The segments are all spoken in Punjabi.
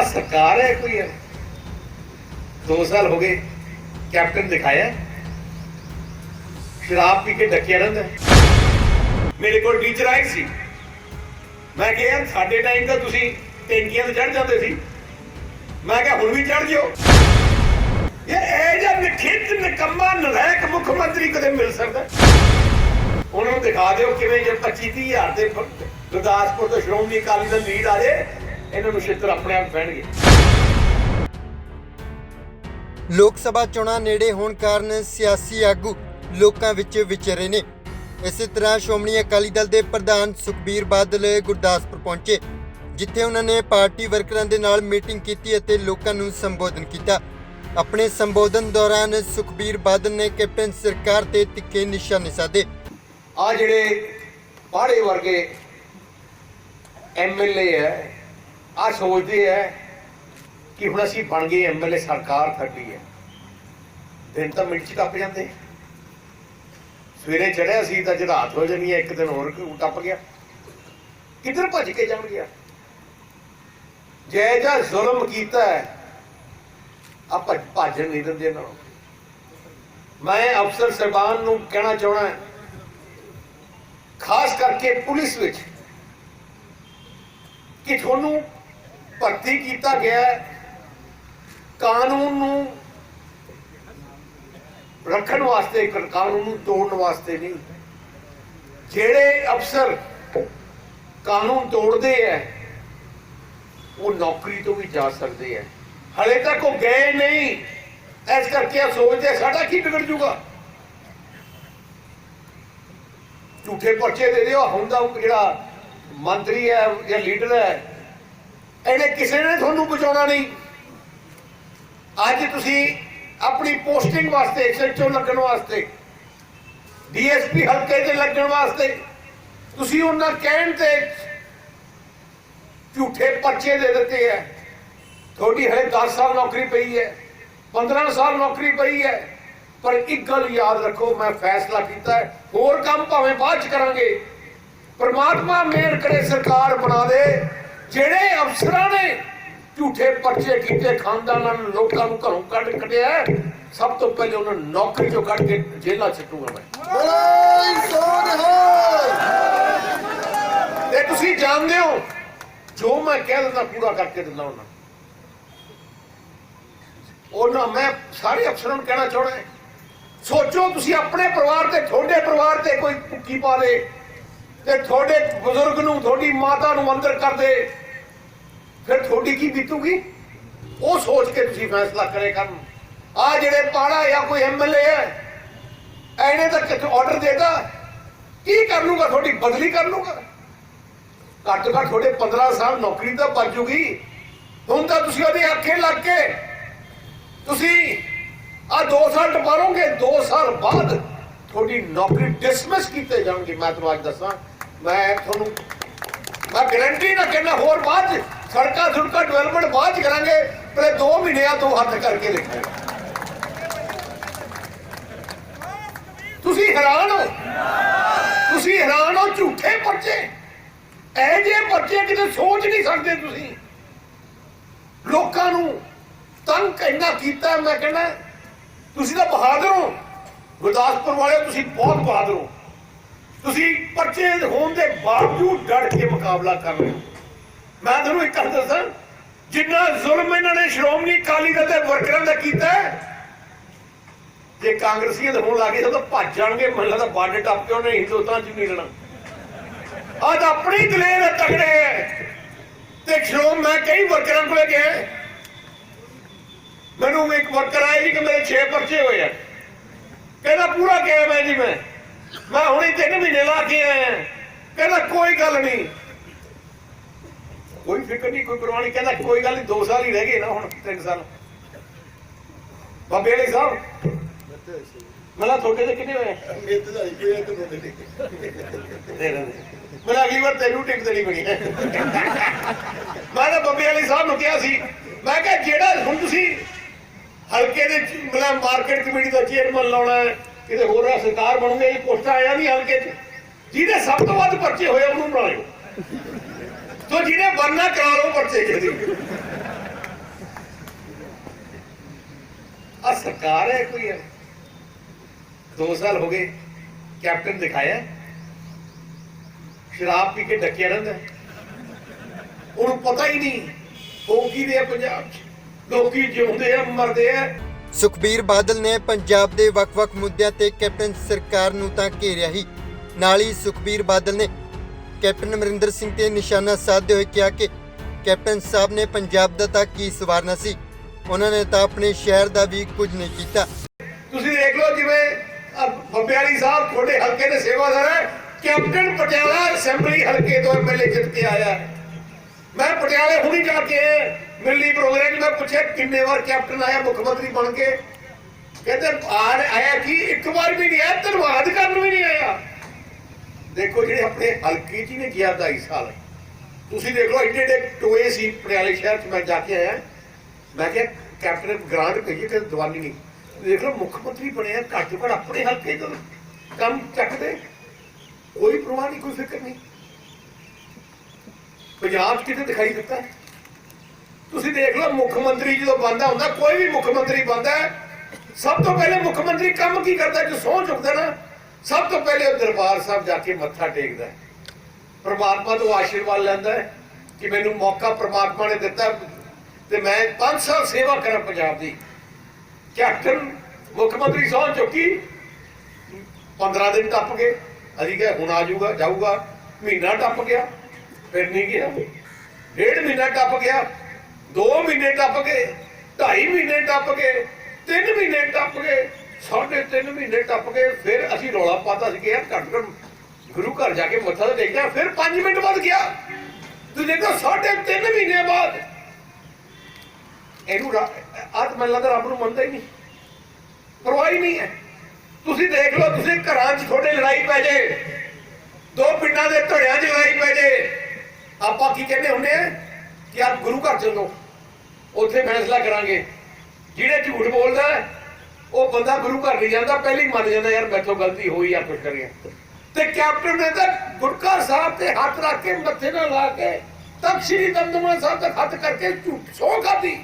ਆ ਸਰਕਾਰ ਹੈ ਕੋਈ? ਹੈ 2 ਸਾਲ ਹੋ ਗਏ ਕੈਪਟਨ ਦਿਖਾਇਆ। ਸ਼ਰਾਬ ਪੀ ਕੇ ਡੱਕਿਆ ਰਹਿੰਦਾ। ਮੇਰੇ ਕੋਲ ਟੀਚਰ ਆਏ ਸੀ। ਮੈਂ ਕਿਹਾ ਸਾਡੇ ਟਾਈਮ ਤਾਂ ਤੁਸੀਂ ਟੈਂਕੀਆਂ ਤੇ ਚੜ ਜਾਂਦੇ ਸੀ। ਮੈਂ ਕਿਹਾ, ਹੁਣ ਵੀ ਚੜ ਜਿਓ। ਇਹ ਇਹ ਜਿਹਾ ਨਖਿੱਤ, ਨਿਕੰਮਾ, ਨਲਾਇਕ ਮੁੱਖ ਮੰਤਰੀ ਕਦੇ ਮਿਲ ਸਕਦਾ? ਉਹਨਾਂ ਨੂੰ ਦਿਖਾ ਦਿਓ ਕਿਵੇਂ ਜੇ 25 30 ਹਜ਼ਾਰ ਦੇ ਗੁਰਦਾਸਪੁਰ ਤੋਂ ਸ਼੍ਰੋਮਣੀ ਅਕਾਲੀ ਦਲ ਲੀਡ ਆ ਜੇ। ਇਹਨਾਂ ਨੂੰ ਛਿੱਤਰ ਆਪਣੇ ਆਪ ਪੈਣਗੇ ਲੋਕ ਸਭਾ ਚੋਣਾਂ ਨੇੜੇ ਹੋਣ ਕਾਰਨ ਸਿਆਸੀ ਆਗੂ ਲੋਕਾਂ ਵਿੱਚ ਵਿਚਰੇ ਨੇ। ਇਸੇ ਤਰ੍ਹਾਂ ਸ਼੍ਰੋਮਣੀ ਅਕਾਲੀ ਦਲ ਦੇ ਪ੍ਰਧਾਨ ਸੁਖਬੀਰ ਬਾਦਲ ਗੁਰਦਾਸਪੁਰ ਪਹੁੰਚੇ ਜਿੱਥੇ ਉਹਨਾਂ ਨੇ ਪਾਰਟੀ ਵਰਕਰਾਂ ਦੇ ਨਾਲ ਮੀਟਿੰਗ ਕੀਤੀ ਅਤੇ ਲੋਕਾਂ ਨੂੰ ਸੰਬੋਧਨ ਕੀਤਾ। ਆਪਣੇ ਸੰਬੋਧਨ ਦੌਰਾਨ ਸੁਖਬੀਰ ਬਾਦਲ ਨੇ ਕੈਪਟਨ ਸਰਕਾਰ ਤੇ ਤਿੱਖੇ ਨਿਸ਼ਾਨੇ ਸਾਧੇ। ਆ ਜਿਹੜੇ ਪਾੜੇ ਵਰਗੇ ਐਮਐਲਏ ਹੈ ਆ ਸੋਚਦੇ ਹੈ ਕਿ ਹੁਣ ਅਸੀਂ ਬਣ ਗਏ ਐਮਐਲਏ ਸਰਕਾਰ ਸਾਡੀ ਹੈ। ਦਿਨ ਤਾਂ ਮਿੰਟ ਚ ਟੱਪ ਜਾਂਦੇ। ਸਵੇਰੇ ਚੜਿਆ ਸੀ ਤਾਂ ਜਦ ਰਾਤ ਹੋ ਜਾਣੀ ਹੈ, ਇੱਕ ਦਿਨ ਹੋਰ ਟੱਪ ਗਿਆ। ਕਿੱਧਰ ਭੱਜ ਕੇ ਜਾਣ ਗਿਆ ਜੈ ਜਾ ਜ਼ੁਲਮ ਕੀਤਾ ਹੈ, ਆਪਾਂ ਭੱਜਣ ਨਹੀਂ ਦਿੰਦੇ ਇਹਨਾਂ ਮੈਂ ਅਫਸਰ ਸਰਬਾਨ ਨੂੰ ਕਹਿਣਾ ਚਾਹਣਾ ਖਾਸ ਕਰਕੇ ਪੁਲਿਸ ਵਿੱਚ, ਕਿ ਤੁਹਾਨੂੰ ਭਰਤੀ ਕੀਤਾ ਗਿਆ ਕਾਨੂੰਨ ਨੂੰ ਰੱਖਣ ਵਾਸਤੇ ਕਾਨੂੰਨ ਨੂੰ ਤੋੜਨ ਵਾਸਤੇ ਨਹੀਂ। ਜਿਹੜੇ ਅਫਸਰ ਕਾਨੂੰਨ ਤੋੜਦੇ ਐ ਉਹ ਨੌਕਰੀ ਤੋਂ ਵੀ ਜਾ ਸਕਦੇ ਐ ਹਲੇ ਤੱਕ ਉਹ ਗਏ ਨਹੀਂ। ਇਸ ਕਰਕੇ ਇਹ ਸੋਚਦੇ ਸਾਡਾ ਕੀ ਵਿਗੜ ਜੂਗਾ? ਝੂਠੇ ਪਰਚੇ ਦੇ ਦਿਓ। ਹੁੰਦਾ ਉਹ ਜਿਹੜਾ ਮੰਤਰੀ ਹੈ ਜਾਂ ਲੀਡਰ ਹੈ ਇਹਨੇ ਕਿਸੇ ਨੇ ਤੁਹਾਨੂੰ ਬਚਾਉਣਾ ਨਹੀਂ। ਅੱਜ ਤੁਸੀਂ ਆਪਣੀ ਪੋਸਟਿੰਗ ਵਾਸਤੇ ਐਸਐਚਓ ਲੱਗਣ ਵਾਸਤੇ, ਡੀਐਸਪੀ ਹਲਕੇ ਤੇ ਲੱਗਣ ਵਾਸਤੇ, ਤੁਸੀਂ ਉਹਨਾਂ ਕਹਿਣ ਤੇ ਝੂਠੇ ਪਰਚੇ ਦੇ ਦਿੱਤੇ ਹੈ। ਤੁਹਾਡੀ ਹਲੇ 10 ਸਾਲ ਨੌਕਰੀ ਪਈ ਹੈ 15 ਸਾਲ ਨੌਕਰੀ ਪਈ ਹੈ, ਪਰ ਇੱਕ ਗੱਲ ਯਾਦ ਰੱਖੋ, ਮੈਂ ਫੈਸਲਾ ਕੀਤਾ ਹੈ, ਹੋਰ ਕੰਮ ਭਾਵੇਂ ਬਾਅਦ ਚ ਕਰਾਂਗੇ। ਪਰਮਾਤਮਾ ਮਿਹਰ ਕਰੇ, ਸਰਕਾਰ ਬਣਾ ਦੇ। ਜਿਹੜੇ ਅਫਸਰਾਂ ਨੇ ਝੂਠੇ ਪਰਚੇ ਕੀਤੇ ਖਾਨਦਾਨਾਂ ਨੂੰ ਲੋਕਾਂ ਨੂੰ ਘਰੋਂ ਕੱਢ ਕੱਢਿਆ ਸਭ ਤੋਂ ਪਹਿਲੇ ਉਹਨਾਂ ਨੂੰ ਨੌਕਰੀ ਚੋਂ ਕੱਢ ਕੇ ਜੇਲ੍ਹਾਂ ਛੱਡੂਗਾ ਮੈਂ। ਤੇ ਤੁਸੀਂ ਜਾਣਦੇ ਹੋ ਜੋ ਮੈਂ ਕਹਿ ਦਿੰਦਾ ਪੂਰਾ ਕਰਕੇ ਦਿੰਦਾ ਉਹਨਾਂ ਉਹਨਾਂ ਮੈਂ ਸਾਰੇ ਅਫਸਰਾਂ ਨੂੰ ਕਹਿਣਾ ਚਾਹੁੰਦਾ ਹੈ, ਸੋਚੋ ਤੁਸੀਂ ਆਪਣੇ ਪਰਿਵਾਰ ਤੇ ਤੁਹਾਡੇ ਪਰਿਵਾਰ ਤੇ ਕੋਈ ਭੁੱਕੀ ਪਾ ਦੇ ਤੇ ਤੁਹਾਡੇ ਬਜ਼ੁਰਗ ਨੂੰ ਤੁਹਾਡੀ ਮਾਤਾ ਨੂੰ ਅੰਦਰ ਕਰ ਦੇ। ਫਿਰ ਤੁਹਾਡੀ ਕੀ ਬੀਤੂਗੀ? ਉਹ ਸੋਚ ਕੇ ਤੁਸੀਂ ਫੈਸਲਾ ਕਰੇ ਕਰਨ। ਆ ਜਿਹੜੇ ਪਾੜਾ ਜਾਂ ਕੋਈ ਐਮਐਲਏ ਹੈ ਐਨੇ ਤਾਂ ਕਿਤੇ ਆਰਡਰ ਦੇਦਾ ਕੀ ਕਰ ਲੂਗਾ ਤੁਹਾਡੀ ਬਦਲੀ ਕਰ ਲੂਗਾ ਘੱਟ ਤੋਂ ਘੱਟ ਤੁਹਾਡੇ 15 ਸਾਲ ਨੌਕਰੀ ਤਾਂ ਬਚ ਜੂਗੀ। ਹੁਣ ਤਾਂ ਤੁਸੀਂ ਉਹਦੇ ਅੱਖੇ ਲੱਗ ਕੇ ਤੁਸੀਂ ਆ 2 ਸਾਲ ਟਪਾਰੋਗੇ 2 ਸਾਲ ਬਾਅਦ ਤੁਹਾਡੀ ਨੌਕਰੀ ਡਿਸਮਿਸ ਕੀਤੇ ਜਾਣਗੇ। ਮੈਂ ਤੁਹਾਨੂੰ ਅੱਜ ਦੱਸਾਂ, ਮੈਂ ਤੁਹਾਨੂੰ ਮੈਂ ਗਾਰੰਟੀ ਨਾ ਕਹਿੰਦਾ ਹੋਰ ਬਾਅਦ ਚ ਸੜਕਾਂ ਸੁੜਕਾਂ ਡਿਵੈਲਪਮੈਂਟ ਬਾਅਦ ਚ ਕਰਾਂਗੇ, ਪਹਿਲੇ 2 ਮਹੀਨਿਆਂ ਤੋਂ ਹੱਥ ਕਰਕੇ ਦੇਖਾਂਗੇ ਤੁਸੀਂ ਹੈਰਾਨ ਹੋ? ਤੁਸੀਂ ਹੈਰਾਨ ਹੋ? ਝੂਠੇ ਪਰਚੇ। ਇਹ ਜੇ ਪਰਚੇ ਕਿਤੇ ਸੋਚ ਨਹੀਂ ਸਕਦੇ ਤੁਸੀਂ। ਲੋਕਾਂ ਨੂੰ ਤੰਗ ਇੰਨਾ ਕੀਤਾ ਮੈਂ ਕਹਿੰਦਾ, ਤੁਸੀਂ ਤਾਂ ਬਹਾਦਰ ਹੋ। ਗੁਰਦਾਸਪੁਰ ਵਾਲੇ, ਤੁਸੀਂ ਬਹੁਤ ਬਹਾਦਰ ਹੋ। ਤੁਸੀਂ ਪਰਚੇ ਹੋਣ ਦੇ ਬਾਵਜੂਦ ਡਟ ਕੇ ਮੁਕਾਬਲਾ ਕਰ ਰਹੇ ਹੋ। ਮੈਂ ਤੁਹਾਨੂੰ ਇੱਕ ਗੱਲ ਦੱਸਾਂ, ਜਿੰਨਾ ਜ਼ੁਲਮ ਇਹਨਾਂ ਨੇ ਸ਼੍ਰੋਮਣੀ ਅਕਾਲੀ ਦਲ ਦੇ ਵਰਕਰਾਂ ਦਾ ਕੀਤਾ ਜੇ ਕਾਂਗਰਸੀਆਂ ਦੇ ਹੋਣ ਲੱਗੇ ਤਾਂ ਭੱਜ ਜਾਣਗੇ ਮੈਨੂੰ ਲੱਗਦਾ ਬਾਰਡਰ ਟੱਪ ਕੇ ਉਹਨੇ ਹਿੰਦੁਸਤਾਨ ਚ ਨਹੀਂ ਰਹਿਣਾ। ਅੱਜ ਆਪਣੀ ਦਲੇਰ ਤਗੜੇ ਤੇ ਸ਼੍ਰੋਮ ਮੈਂ ਕਈ ਵਰਕਰਾਂ ਕੋਲੇ ਗਿਆ ਮੈਨੂੰ ਇੱਕ ਵਰਕਰ ਆਇਆ ਜੀ ਕਿ ਮੇਰੇ 6 ਪਰਚੇ ਹੋਏ ਆ। ਕਹਿੰਦਾ, ਪੂਰਾ ਕਿਹਾ ਮੈਂ ਜੀ ਮੈਂ। ਮੈਂ ਹੁਣੇ 3 ਮਹੀਨੇ ਲਾ ਕੇ ਆਇਆ ਕਹਿੰਦਾ, ਕੋਈ ਗੱਲ ਨਹੀਂ। ਕੋਈ ਫਿਕਰ ਨਹੀਂ, ਕੋਈ ਪਰਵਾਹ ਨਹੀਂ। ਕਹਿੰਦਾ ਕੋਈ ਗੱਲ ਨਹੀਂ 2 ਸਾਲ ਹੀ ਰਹਿ ਗਏ ਨਾ ਹੁਣ 3 ਸਾਲ। ਬਾਬੇ ਵਾਲੇ ਸਾਹਿਬ, ਮਲਾ ਤੁਹਾਡੇ ਤੇ ਕਿੰਨੇ ਹੋਏ ਮੈਂ ਅਗਲੀ ਵਾਰ ਤੈਨੂੰ ਟਿਕਟ ਦੇਣੀ ਬਣੀ ਮੈਂ ਤਾਂ ਬੰਬੇ ਵਾਲੀ ਸਾਹਿਬ ਨੂੰ ਕਿਹਾ ਸੀ, ਮੈਂ ਕਿਹਾ ਜਿਹੜਾ ਹੁਣ ਤੁਸੀਂ ਹਲਕੇ ਦੇ ਚ- ਮਾਰਕੀਟ ਕਮੇਟੀ ਦਾ ਚੇਅਰਮੈਨ ਲਾਉਣਾ ਹੈ, ਕਿਤੇ ਹੋਰ ਸਰਕਾਰ ਬਣੂਗੀ, ਇਹ ਪੋਸਟਾਂ ਆਇਆ ਨਹੀਂ ਹਲਕੇ 'ਚ। ਜਿਹਦੇ ਸਭ ਤੋਂ ਵੱਧ ਪਰਚੇ ਹੋਏ ਉਹਨੂੰ ਲਿਓ। ਤੋ ਜਿਹਨੇ ਵਰਨਾ ਕਰਾ ਲਓ ਪਰਚੇ ਕਿਹਦੇ ਆ ਸਰਕਾਰ ਹੈ ਕੋਈ ਹੈ? 2 ਸਾਲ ਹੋ ਗਏ ਕੈਪਟਨ ਦਿਖਾਇਆ। ਸ਼ਰਾਬ ਪੀ ਕੇ ਡੱਕਿਆ ਰਹਿੰਦਾ। ਉਹਨੂੰ ਪਤਾ ਹੀ ਨਹੀਂ ਉਹ ਕੀ ਦੇ ਪੰਜਾਬ ਲੋਕੀ ਜਿਉਂਦੇ ਆ, ਮਰਦੇ ਆ। ਸੁਖਬੀਰ ਬਾਦਲ ਨੇ ਪੰਜਾਬ ਦੇ ਵੱਖ-ਵੱਖ ਮੁੱਦਿਆਂ ਤੇ ਕੈਪਟਨ ਸਰਕਾਰ ਨੂੰ ਤਾਂ ਘੇਰਿਆ ਹੀ। ਨਾਲ ਹੀ ਸੁਖਬੀਰ ਬਾਦਲ ਨੇ ਕੈਪਟਨ ਅਮਰਿੰਦਰ ਸਿੰਘ ਤੇ ਨਿਸ਼ਾਨਾ ਸਾਧਦੇ ਹੋਏ ਕਿਹਾ ਕਿ ਕੈਪਟਨ ਸਾਹਿਬ ਨੇ ਪੰਜਾਬ ਦਾ ਤਾਂ ਕੀ ਸਵਾਰਨਾ ਸੀ? ਉਹਨਾਂ ਨੇ ਤਾਂ ਆਪਣੇ ਸ਼ਹਿਰ ਦਾ ਵੀ ਕੁਝ ਨਹੀਂ ਕੀਤਾ। ਤੁਸੀਂ ਦੇਖ ਲਓ ਜਿਵੇਂ ਆਹ ਸਾਹਿਬ ਤੁਹਾਡੇ ਹਲਕੇ ਦੇ ਸੇਵਾਦਾਰ ਹੈ। ਕੈਪਟਨ ਪਟਿਆਲਾ ਅਸੈਂਬਲੀ ਹਲਕੇ ਤੋਂ ਐਮਐਲਏ ਜਿੱਤ ਕੇ ਆਇਆ ਮੈਂ ਪਟਿਆਲੇ ਹੁਣੀ ਜਾ ਕੇ ਮਿਲਣੀ ਪ੍ਰੋਗਰਾਮ ਮੈਂ ਪੁੱਛਿਆ ਕਿੰਨੇ ਵਾਰ ਕੈਪਟਨ ਆਇਆ, ਮੁੱਖ ਮੰਤਰੀ ਬਣ ਕੇ। ਕਹਿੰਦੇ ਆਣ ਆਇਆ ਕਿ? ਇੱਕ ਵਾਰ ਵੀ ਨਹੀਂ ਆਇਆ, ਧੰਨਵਾਦ ਕਰਨ ਵੀ ਨਹੀਂ ਆਇਆ। ਦੇਖੋ ਜਿਹੜੇ ਆਪਣੇ ਹਲਕੇ ਜੀ ਨੇ ਗਿਆ 2.5 ਸਾਲ। ਤੁਸੀਂ ਦੇਖ ਲਓ ਏਡੇ ਏਡੇ ਟੋਏ ਸੀ, ਪਟਿਆਲੇ ਸ਼ਹਿਰ 'ਚ ਮੈਂ ਜਾ ਕੇ ਆਇਆ। ਮੈਂ ਕਿਹਾ, ਕੈਪਟਨ ਗ੍ਰਾਂਟ ਭੇਜੀ ਕਿ ਦੀਵਾਨੀ ਨਹੀਂ। ਦੇਖ ਲਓ, ਮੁੱਖ ਮੰਤਰੀ ਬਣਿਆ ਘੱਟ ਘੱਟ ਆਪਣੇ ਹਲਕੇ ਤੋਂ ਕੰਮ ਚੱਕਦੇ ਕੋਈ ਪ੍ਰਵਾਹ ਨਹੀਂ, ਕੋਈ ਫਿਕਰ ਨਹੀਂ। ਪੰਜਾਬ ਕਿਤੇ ਦਿਖਾਈ ਦਿੱਤਾ। ਤੁਸੀਂ ਦੇਖ ਲਓ, ਮੁੱਖ ਮੰਤਰੀ ਜਦੋਂ ਬੰਦਾ ਹੁੰਦਾ, ਕੋਈ ਵੀ ਮੁੱਖ ਮੰਤਰੀ ਬੰਦਾ ਸਭ ਤੋਂ ਪਹਿਲੇ ਮੁੱਖ ਮੰਤਰੀ ਕੰਮ ਕੀ ਕਰਦਾ ਜੋ ਸਹੁੰ ਚੁੱਕਦਾ ਨਾ ਸਭ ਤੋਂ ਪਹਿਲੇ ਉਹ ਦਰਬਾਰ ਸਾਹਿਬ ਜਾ ਕੇ ਮੱਥਾ ਟੇਕਦਾ ਹੈ। ਪ੍ਰਮਾਤਮਾ ਤੋਂ ਆਸ਼ੀਰਵਾਦ ਲੈਂਦਾ ਹੈ ਕਿ ਮੈਨੂੰ ਮੌਕਾ ਪ੍ਰਮਾਤਮਾ ਨੇ ਦਿੱਤਾ ਤੇ ਮੈਂ 5 ਸਾਲ ਸੇਵਾ ਕਰਾਂ ਪੰਜਾਬ ਦੀ। ਕੈਪਟਨ, ਮੁੱਖ ਮੰਤਰੀ ਸਹੁੰ ਚੁੱਕੀ। 15 ਦਿਨ ਟੱਪ ਗਏ। ਅਸੀਂ ਕਿਹਾ, ਹੁਣ ਆ ਜਾਊਗਾ ਜਾਊਗਾ। ਮਹੀਨਾ ਟੱਪ ਗਿਆ, ਫਿਰ ਨਹੀਂ ਗਿਆ। ਡੇਢ ਮਹੀਨਾ ਟੱਪ ਗਿਆ 2 ਮਹੀਨੇ ਟੱਪ ਗਏ 2.5 ਮਹੀਨੇ ਟੱਪ ਗਏ 3 ਮਹੀਨੇ ਟੱਪ ਗਏ। ਸਾਢੇ 3 ਮਹੀਨੇ ਟੱਪ ਕੇ ਫਿਰ ਅਸੀਂ ਰੌਲਾ ਪਾਤਾ ਸੀ ਕਿ ਯਾਰ ਘੱਟ ਘੱਟ ਗੁਰੂ ਘਰ ਜਾ ਕੇ ਮੱਥਾ ਤਾਂ ਟੇਕਦਾ ਫਿਰ 5 ਮਿੰਟ ਬਾਅਦ ਗਿਆ। ਤੁਸੀਂ ਦੇਖੋ ਸਾਢੇ 3 ਮਹੀਨੇ ਬਾਅਦ ਇਹਨੂੰ ਆਤ ਲੱਗਦਾ ਰੱਬ ਨੂੰ ਮੰਨਦਾ ਹੀ ਨਹੀਂ। ਪਰਵਾਹ ਹੀ ਨਹੀਂ ਹੈ। ਤੁਸੀਂ ਦੇਖ ਲਓ, ਤੁਸੀਂ ਘਰਾਂ 'ਚ ਤੁਹਾਡੇ ਲੜਾਈ ਪੈ ਜੇ। ਦੋ ਪਿੰਡਾਂ ਦੇ ਧੜਿਆਂ 'ਚ ਲੜਾਈ ਪੈ ਜੇ। ਆਪਾਂ ਕੀ ਕਹਿੰਦੇ ਹੁੰਦੇ ਆ ਕਿ ਆਪ ਗੁਰੂ ਘਰ ਚੱਲੋ। ਉੱਥੇ ਫੈਸਲਾ ਕਰਾਂਗੇ। ਜਿਹੜੇ ਝੂਠ ਬੋਲਦਾ ਉਹ ਬੰਦਾ ਗੁਰੂ ਘਰ ਨਹੀਂ ਜਾਂਦਾ, ਪਹਿਲੀ ਮੰਨ ਜਾਂਦਾ, ਯਾਰ ਮੈਥੋਂ ਗਲਤੀ ਹੋਈ ਆ ਕੁਝ ਕਰੀਏ। ਤੇ ਕੈਪਟਨ ਨੇ ਤਾਂ ਗੁਰਕਾ ਸਾਹਿਬ ਤੇ ਹੱਥ ਰੱਖ ਕੇ, ਮੱਥੇ ਨਾਲ ਲਾ ਕੇ ਤਖਤ ਸ੍ਰੀ ਦਮਦਮਾ ਸਾਹਿਬ ਤੱਕ ਹੱਥ ਕਰਕੇ ਝੂਠ ਸੌ ਖਾਦੀ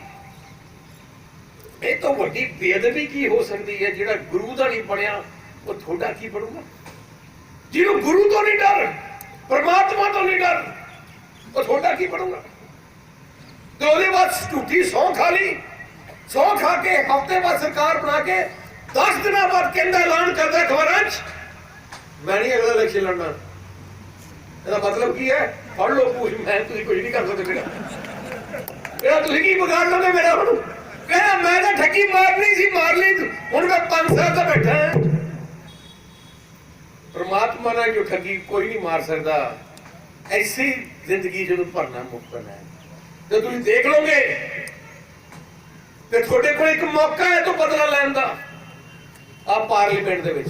ਇਹ ਤੋਂ ਵੱਡੀ ਬੇਅਦਬੀ ਕੀ ਹੋ ਸਕਦੀ ਹੈ? ਜਿਹੜਾ ਗੁਰੂ ਦਾ ਨਹੀਂ ਬਣਿਆ, ਉਹ ਤੁਹਾਡਾ ਕੀ ਬਣੂਗਾ? ਜਿਹਨੂੰ ਗੁਰੂ ਤੋਂ ਨਹੀਂ ਡਰ, ਪਰਮਾਤਮਾ ਤੋਂ ਨਹੀਂ ਡਰ, ਉਹ ਤੁਹਾਡਾ ਕੀ ਬਣੂਗਾ? ਤੇ ਉਹਦੇ ਬਾਅਦ ਝੂਠੀ ਸੌਂ ਖਾ ਲਈ। ਸੌ ਖਾ ਕੇ ਹਫ਼ਤੇ ਬਾਅਦ ਸਰਕਾਰ ਬਣਾ ਕੇ 10 ਦਿਨਾਂ ਬਾਅਦ ਕਹਿੰਦਾ ਐਲਾਨ ਕਰਦਾ ਖਬਰਾਂ 'ਚ। ਮੈਂ ਨਹੀਂ ਅਗਲਾ ਇਲੈਕਸ਼ਨ ਲੜਨਾ। ਇਹਦਾ ਮਤਲਬ ਕੀ ਹੈ? ਫੜ ਲਓ ਪੂਛ, ਮੈਂ ਤੁਸੀਂ ਕੁਝ ਨਹੀਂ ਕਰ ਸਕਦੇ ਮੇਰਾ ਇਹਦਾ ਤੁਸੀਂ ਕੀ ਵਿਗਾੜ ਲੋਗੇ ਮੇਰਾ ਹੁਣ? ਕਹਿੰਦਾ ਮੈਂ ਤਾਂ ਠੱਗੀ ਮਾਰਨੀ ਸੀ, ਮਾਰ ਲਈ ਹੁਣ ਮੈਂ 5 ਸਾਲ ਦਾ ਬੈਠਾ ਹਾਂ। ਪਰਮਾਤਮਾ ਨਾਲ ਜੋ ਠੱਗੀ ਕੋਈ ਨਹੀਂ ਮਾਰ ਸਕਦਾ। ਐਸੀ ਜ਼ਿੰਦਗੀ ਜਦੋਂ ਭਰਨਾ ਮੁਕਤਨ ਹੈ। ਤੇ ਤੁਸੀਂ ਦੇਖ ਲਓਗੇ ਤੇ ਤੁਹਾਡੇ ਕੋਲ ਇੱਕ ਮੌਕਾ ਹੈ ਤੋਂ ਬਦਲਾ ਲੈਣ ਦਾ। ਆ ਪਾਰਲੀਮੈਂਟ ਦੇ ਵਿੱਚ।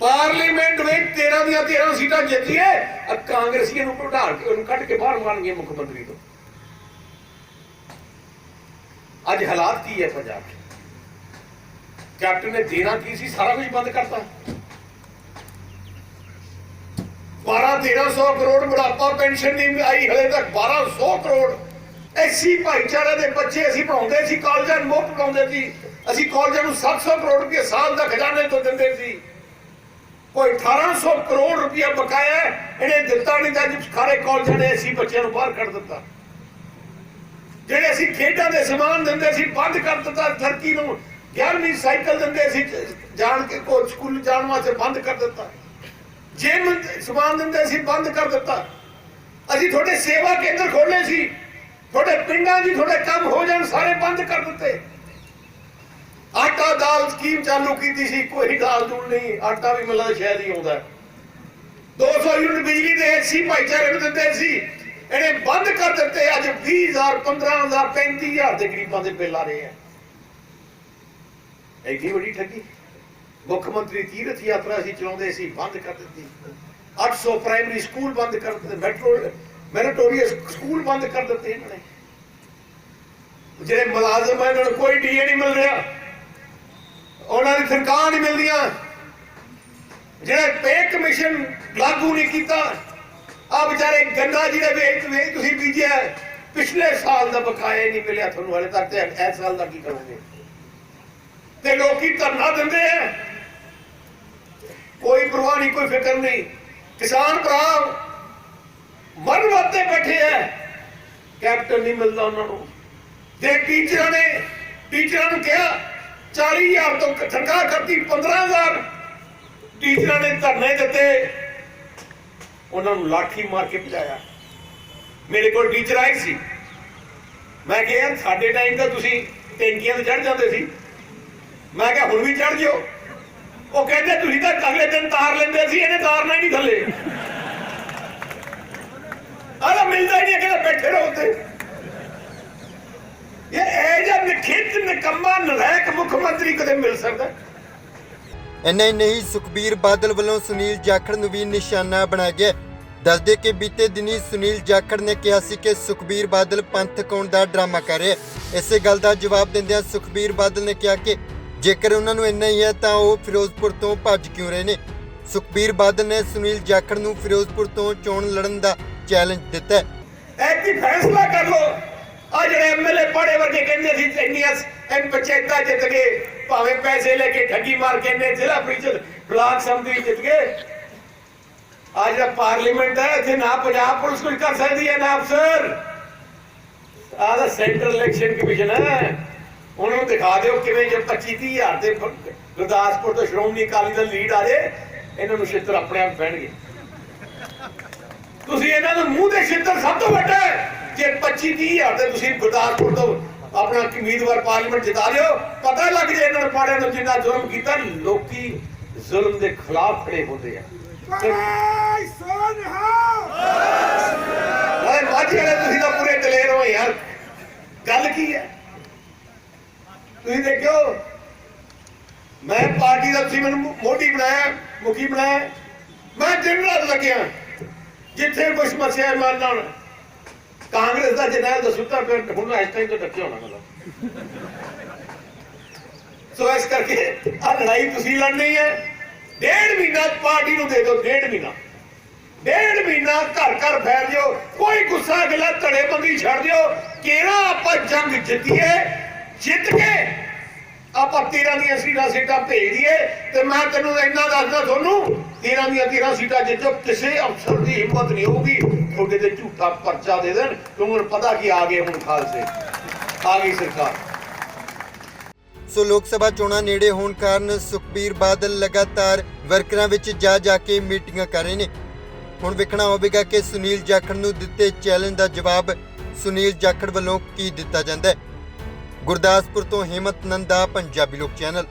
ਪਾਰਲੀਮੈਂਟ ਵਿੱਚ 13 ਦੀਆਂ 13 ਸੀਟਾਂ ਜਿੱਤੀਏ ਆ ਕਾਂਗਰਸੀਆਂ ਨੂੰ ਘਟਾੜ ਕੇ ਉਹਨੂੰ ਕੱਢ ਕੇ ਬਾਹਰ ਮਾਰਨਗੇ ਮੁੱਖ ਮੰਤਰੀ ਤੋਂ। ਅੱਜ ਹਾਲਾਤ ਕੀ ਹੈ ਪੰਜਾਬ 'ਚ ਕੈਪਟਨ ਨੇ ਦੇਣਾ ਕੀ ਸੀ? ਸਾਰਾ ਕੁਝ ਬੰਦ ਕਰਤਾ। 12 1300 ਕਰੋੜ ਬੁਢਾਪਾ ਪੈਨਸ਼ਨ ਨਹੀਂ ਆਈ ਹਲੇ ਤੱਕ 1200 ਕਰੋੜ। ਐਸੀ ਭਾਈਚਾਰੇ ਦੇ ਬੱਚੇ ਅਸੀਂ ਪੜਾਉਂਦੇ ਸੀ, ਕਾਲਜਾਂ ਨੂੰ ਮੁਫਤ ਪੜਾਉਂਦੇ ਸੀ। ਅਸੀਂ ਕਾਲਜਾਂ ਨੂੰ 700 ਕਰੋੜ ਰੁਪਏ ਸਾਲ ਦਾ ਖਜ਼ਾਨੇ ਤੋਂ ਦਿੰਦੇ ਸੀ। ਕੋਈ 1800 ਕਰੋੜ ਰੁਪਇਆ ਬਕਾਇਆ ਇਹਨੇ ਦਿੱਤਾ ਨਹੀਂ ਤਾਂ ਅੱਜ ਸਾਰੇ ਕਾਲਜਾਂ ਨੇ ਐਸੀ ਬੱਚਿਆਂ ਨੂੰ ਬਾਹਰ ਕੱਢ ਦਿੱਤਾ। ਜਿਹੜੇ ਅਸੀਂ ਖੇਡਾਂ ਦੇ ਸਮਾਨ ਦਿੰਦੇ ਸੀ, ਬੰਦ ਕਰ ਦਿੱਤਾ, ਧਰਤੀ ਨੂੰ 11ਵੀਂ ਸਾਈਕਲ ਦਿੰਦੇ ਸੀ, ਜਾਣ ਕੇ ਕੋਚ ਸਕੂਲ ਜਾਣ ਵਾਸਤੇ ਬੰਦ ਕਰ ਦਿੱਤਾ। ਜਿਮ ਸਮਾਨ ਦਿੰਦੇ ਸੀ, ਬੰਦ ਕਰ ਦਿੱਤਾ। ਅਸੀਂ ਤੁਹਾਡੇ ਸੇਵਾ ਕੇਂਦਰ ਖੋਲੇ ਸੀ। ਤੁਹਾਡੇ ਪਿੰਡਾਂ 'ਚ ਤੁਹਾਡੇ ਕੰਮ ਹੋ ਜਾਣ, ਸਾਰੇ ਬੰਦ ਕਰ ਦਿੱਤੇ। ਆਟਾ ਦਾਲ ਸਕੀਮ ਚਾਲੂ ਕੀਤੀ ਸੀ, ਕੋਈ ਦਾਲ ਦੂਲ ਨਹੀਂ, ਆਟਾ ਵੀ ਮਿਲਦਾ ਸ਼ਾਇਦ ਹੀ ਆਉਂਦਾ। 200 ਯੂਨਿਟ ਬਿਜਲੀ ਦੇ ਐਸੀ ਭਾਈਚਾਰੇ ਨੂੰ ਦਿੰਦੇ ਸੀ, ਇਹਨੇ ਬੰਦ ਕਰ ਦਿੱਤੇ, ਅੱਜ 20000 15000 35000 ਦੇ ਗਰੀਬਾਂ ਦੇ ਬਿੱਲ ਆ ਰਹੇ ਆ। ਐਡੀ ਵੱਡੀ ਠੱਗੀ? ਮੁੱਖ ਮੰਤਰੀ ਤੀਰਥ ਯਾਤਰਾ ਸੀ ਚਲਾਉਂਦੇ ਸੀ, ਬੰਦ ਕਰ ਦਿੱਤੀ। 800 ਪ੍ਰਾਇਮਰੀ ਸਕੂਲ ਬੰਦ ਕਰ ਦਿੱਤੇ ਮੈਟਰੋ ਮੈਰੀਟੋਰੀਅਸ ਸਕੂਲ ਬੰਦ ਕਰ ਦਿੱਤੇ ਇਹਨਾਂ ਨੇ। ਜਿਹੜੇ ਮੁਲਾਜ਼ਮ ਆ, ਇਹਨਾਂ ਨੂੰ ਕੋਈ ਡੀਏ ਨਹੀਂ ਮਿਲ ਰਿਹਾ। ਉਹਨਾਂ ਦੀ ਤਨਖਾਹ ਨਹੀਂ ਮਿਲਦੀਆਂ। ਜਿਹੜੇ ਪੇ ਕਮਿਸ਼ਨ ਲਾਗੂ ਨਹੀਂ ਕੀਤਾ, ਆ ਵਿਚਾਰੇ ਗੰਨਾ ਜਿਹੜੇ ਵੇਚ ਵੇਚ ਤੁਸੀਂ ਬੀਜਿਆ ਪਿਛਲੇ ਸਾਲ ਦਾ ਬਕਾਇਆ ਨਹੀਂ ਮਿਲਿਆ ਤੁਹਾਨੂੰ, ਹਲੇ ਤੱਕ ਤੇ ਇਸ ਸਾਲ ਦਾ ਕੀ ਕਰੋਗੇ? ਤੇ ਲੋਕੀ ਧਰਨਾ ਦਿੰਦੇ ਆ। ਕੋਈ ਪਰਵਾਹ ਨਹੀਂ, ਕੋਈ ਫਿਕਰ ਨਹੀਂ। ਕਿਸਾਨ ਭਰਾ ਮਰਨ ਵਾਸਤੇ ਬੈਠੇ ਐ। ਕੈਪਟਨ ਨਹੀਂ ਮਿਲਦਾ ਉਹਨਾਂ ਨੂੰ। ਤੇ ਟੀਚਰਾਂ ਨੇ, ਟੀਚਰਾਂ ਨੂੰ ਕਿਹਾ 40000 ਤੋਂ ਤਨਖਾਹ ਕਰਤੀ 15000 ਟੀਚਰਾਂ ਨੇ ਧਰਨੇ ਦਿੱਤੇ। ਉਹਨਾਂ ਨੂੰ ਲਾਠੀ ਮਾਰ ਕੇ ਭਜਾਇਆ। ਮੇਰੇ ਕੋਲ ਟੀਚਰ ਆਏ ਸੀ। ਮੈਂ ਕਿਹਾ ਸਾਡੇ ਟਾਈਮ ਤਾਂ ਤੁਸੀਂ ਟੈਂਕੀਆਂ ਤੇ ਚੜ ਜਾਂਦੇ ਸੀ। ਮੈਂ ਕਿਹਾ, ਹੁਣ ਵੀ ਚੜ ਜਿਓ। ਉਹ ਕਹਿੰਦੇ, ਤੁਸੀਂ ਤਾਂ ਅਗਲੇ ਦਿਨ ਤਾਰ ਲੈਂਦੇ ਸੀ, ਇਹਨੇ ਤਾਰਨਾ ਹੀ ਨਹੀਂ ਥੱਲੇ। ਮਿਲਦਾ ਹੀ ਨਹੀਂ ਕਹਿੰਦਾ ਬੈਠੇ ਰਹੋ ਉੱਤੇ ਇਹ ਇਹ ਜਿਹਾ ਨਖਿੱਤ, ਨਿਕੰਮਾ, ਨਲਾਇਕ ਮੁੱਖ ਮੰਤਰੀ ਕਦੇ ਮਿਲ ਸਕਦਾ। ਇੰਨਾ ਨਹੀਂ ਸੁਖਬੀਰ ਬਾਦਲ ਵੱਲੋਂ ਸੁਨੀਲ ਜਾਖੜ ਨੂੰ ਵੀ ਨਿਸ਼ਾਨਾ ਬਣਾਇਆ ਗਿਆ। ਦੱਸਦੇ ਕਿ ਬੀਤੇ ਦਿਨੀ ਸੁਨੀਲ ਜਾਖੜ ਨੇ ਕਿਹਾ ਸੀ ਕਿ ਸੁਖਬੀਰ ਬਾਦਲ ਪੰਥ ਕੌਣ ਦਾ ਡਰਾਮਾ ਕਰ ਰਿਹਾ। ਇਸੇ ਗੱਲ ਦਾ ਜਵਾਬ ਦਿੰਦਿਆਂ ਸੁਖਬੀਰ ਬਾਦਲ ਨੇ ਕਿਹਾ ਕਿ ਜੇਕਰ ਉਹਨਾਂ ਨੂੰ ਇੰਨਾ ਹੀ ਹੈ ਤਾਂ ਉਹ ਫਿਰੋਜ਼ਪੁਰ ਤੋਂ ਭੱਜ ਕਿਉਂ ਰਹੇ ਨੇ। ਸੁਖਬੀਰ ਬਾਦਲ ਨੇ ਸੁਨੀਲ ਜਾਖੜ ਨੂੰ ਫਿਰੋਜ਼ਪੁਰ ਤੋਂ ਚੋਣ ਲੜਨ ਦਾ ਚੈਲੰਜ ਦਿੱਤਾ ਹੈ। ਐ ਫੈਸਲਾ ਕਰ ਲੋ ਆ ਜਿਹੜੇ ਐਮਐਲਏ ਪੜੇ ਵਰਗੇ ਕਹਿੰਦੇ ਸੀ ਇੰਨੀਆਂ ਐਨ ਪੰਚਾਇਤਾਂ ਜਿੱਤ ਗਏ, ਭਾਵੇਂ ਪੈਸੇ ਲੈ ਕੇ ਠੱਗੀ ਮਾਰ ਕੇ ਨੇ ਜ਼ਿਲ੍ਹਾ ਪ੍ਰੀਸ਼ਦ ਬਲਾਕ ਸੰਮਤੀ ਜਿੱਤ ਗਏ। ਆ ਜਿਹੜਾ ਪਾਰਲੀਮੈਂਟ ਹੈ, ਇੱਥੇ ਨਾ ਪੰਜਾਬ ਪੁਲਿਸ ਕੁਝ ਕਰ ਸਕਦੀ ਹੈ ਨਾ ਅਫਸਰ। ਆ ਦਾ ਸੈਂਟਰਲ ਇਲੈਕਸ਼ਨ ਕਮਿਸ਼ਨ ਹੈ। ਉਹਨਾਂ ਨੂੰ ਦਿਖਾ ਦਿਓ ਕਿਵੇਂ ਜੇ 25 30 ਹਜ਼ਾਰ ਦੇ ਗੁਰਦਾਸਪੁਰ ਤੋਂ ਸ਼੍ਰੋਮਣੀ ਅਕਾਲੀ ਦਲ ਲੀਡ ਆ ਜੇ, ਇਹਨਾਂ ਨੂੰ ਛੇਤਰ ਆਪਣੇ ਆਪ ਬਹਿਣਗੇ। ਤੁਸੀਂ ਇਹਨਾਂ ਦੇ ਮੂੰਹ ਦੇ ਛਿੱਤਰ ਸਭ ਤੋਂ ਵੱਡਾ ਹੈ। ਜੇ 25 30 ਹਜ਼ਾਰ ਤੇ ਤੁਸੀਂ ਗੁਰਦਾਸਪੁਰ ਤੋਂ ਆਪਣਾ ਉਮੀਦਵਾਰ ਪਾਰਲੀਮੈਂਟ ਜਿਤਾ ਲਿਓ ਪਤਾ ਲੱਗ ਜੇ ਇਹਨਾਂ ਨੇ ਪਾੜਿਆਂ ਨੂੰ ਜਿੰਨਾ ਜ਼ੁਲਮ ਕੀਤਾ ਲੋਕੀ ਜ਼ੁਲਮ ਦੇ ਖਿਲਾਫ ਖੜੇ ਹੁੰਦੇ ਆ। ਤੇ ਨਾਲੇ ਮਾਝੇ ਵਾਲੇ ਤੁਸੀਂ ਤਾਂ ਪੂਰੇ ਦਲੇਰ ਹੋ ਯਾਰ। ਗੱਲ ਕੀ ਹੈ? ਤੁਸੀਂ ਦੇਖਿਓ ਮੈਂ ਪਾਰਟੀ ਦਾ ਤੁਸੀਂ ਮੈਨੂੰ ਮੋਢੀ ਬਣਾਇਆ ਮੁਖੀ ਬਣਾਇਆ। ਮੈਂ ਦਿਨ ਰਾਤ ਲੱਗਿਆ। ਜਿੱਥੇ ਕੋਈ ਸਮੱਸਿਆ ਮਰ ਜਾਣ, ਕਾਂਗਰਸ ਦਾ ਜਨਰਲ ਦਾ ਸੁੱਤਾ ਹੁਣ ਇਸ ਟਾਈਮ ਤੋਂ ਡੱਕਿਆ ਹੋਣਾ ਮਤਲਬ ਸੋ ਇਸ ਕਰਕੇ ਆ ਲੜਾਈ ਤੁਸੀਂ ਲੜਨੀ ਹੈ। ਡੇਢ ਮਹੀਨਾ ਪਾਰਟੀ ਨੂੰ ਦੇ ਦਿਓ, ਡੇਢ ਮਹੀਨਾ। ਡੇਢ ਮਹੀਨਾ ਘਰ ਘਰ ਫੈਲ ਜਿਓ, ਕੋਈ ਗੁੱਸਾ, ਗਿਲਾ ਧੜੇ ਬੰਦੀ ਛੱਡ ਦਿਓ। ਕਿਹੜਾ ਆਪਾਂ ਜੰਗ ਜਿੱਤੀਏ ਜਿੱਤ ਕੇ ਆਪਾਂ ਤੀਰਾਂ ਦੀਆਂ ਸੀਟਾਂ ਸੀਟਾਂ ਭੇਜ ਦਈਏ ਤੇ ਮੈਂ ਤੈਨੂੰ ਇੰਨਾ ਦੱਸਦਾ ਤੁਹਾਨੂੰ, ਤੀਰਾਂ ਦੀਆਂ ਤੀਰਾਂ ਸੀਟਾਂ ਜਿੱਤੋ ਕਿਸੇ ਅਫਸਰ ਦੀ ਹਿੰਮਤ ਨਹੀਂ ਹੋਊਗੀ, ਤੁਹਾਡੇ ਤੇ ਝੂਠਾ ਪਰਚਾ ਦੇ ਦੇਣ ਕਿਉਂਕਿ ਪਤਾ ਕੀ ਆ ਗਏ ਹੁਣ ਖਾਲਸੇ? ਆ ਗਈ ਸਰਕਾਰ। ਸੋ ਲੋਕ ਸਭਾ ਚੋਣਾਂ ਨੇੜੇ ਹੋਣ ਕਾਰਨ ਸੁਖਬੀਰ ਬਾਦਲ ਲਗਾਤਾਰ ਵਰਕਰਾਂ ਵਿੱਚ ਜਾ ਜਾ ਕੇ ਮੀਟਿੰਗਾਂ ਕਰ ਰਹੇ ਨੇ। ਹੁਣ ਵੇਖਣਾ ਹੋਵੇਗਾ ਕਿ ਸੁਨੀਲ ਜਾਖੜ ਨੂੰ ਦਿੱਤੇ ਚੈਲੰਜ ਦਾ ਜਵਾਬ ਸੁਨੀਲ ਜਾਖੜ ਵੱਲੋਂ ਕੀ ਦਿੱਤਾ ਜਾਂਦਾ ਹੈ। ਗੁਰਦਾਸਪੁਰ ਤੋਂ ਹਿੰਮਤ ਨੰਦਾ ਪੰਜਾਬੀ ਲੋਕ ਚੈਨਲ।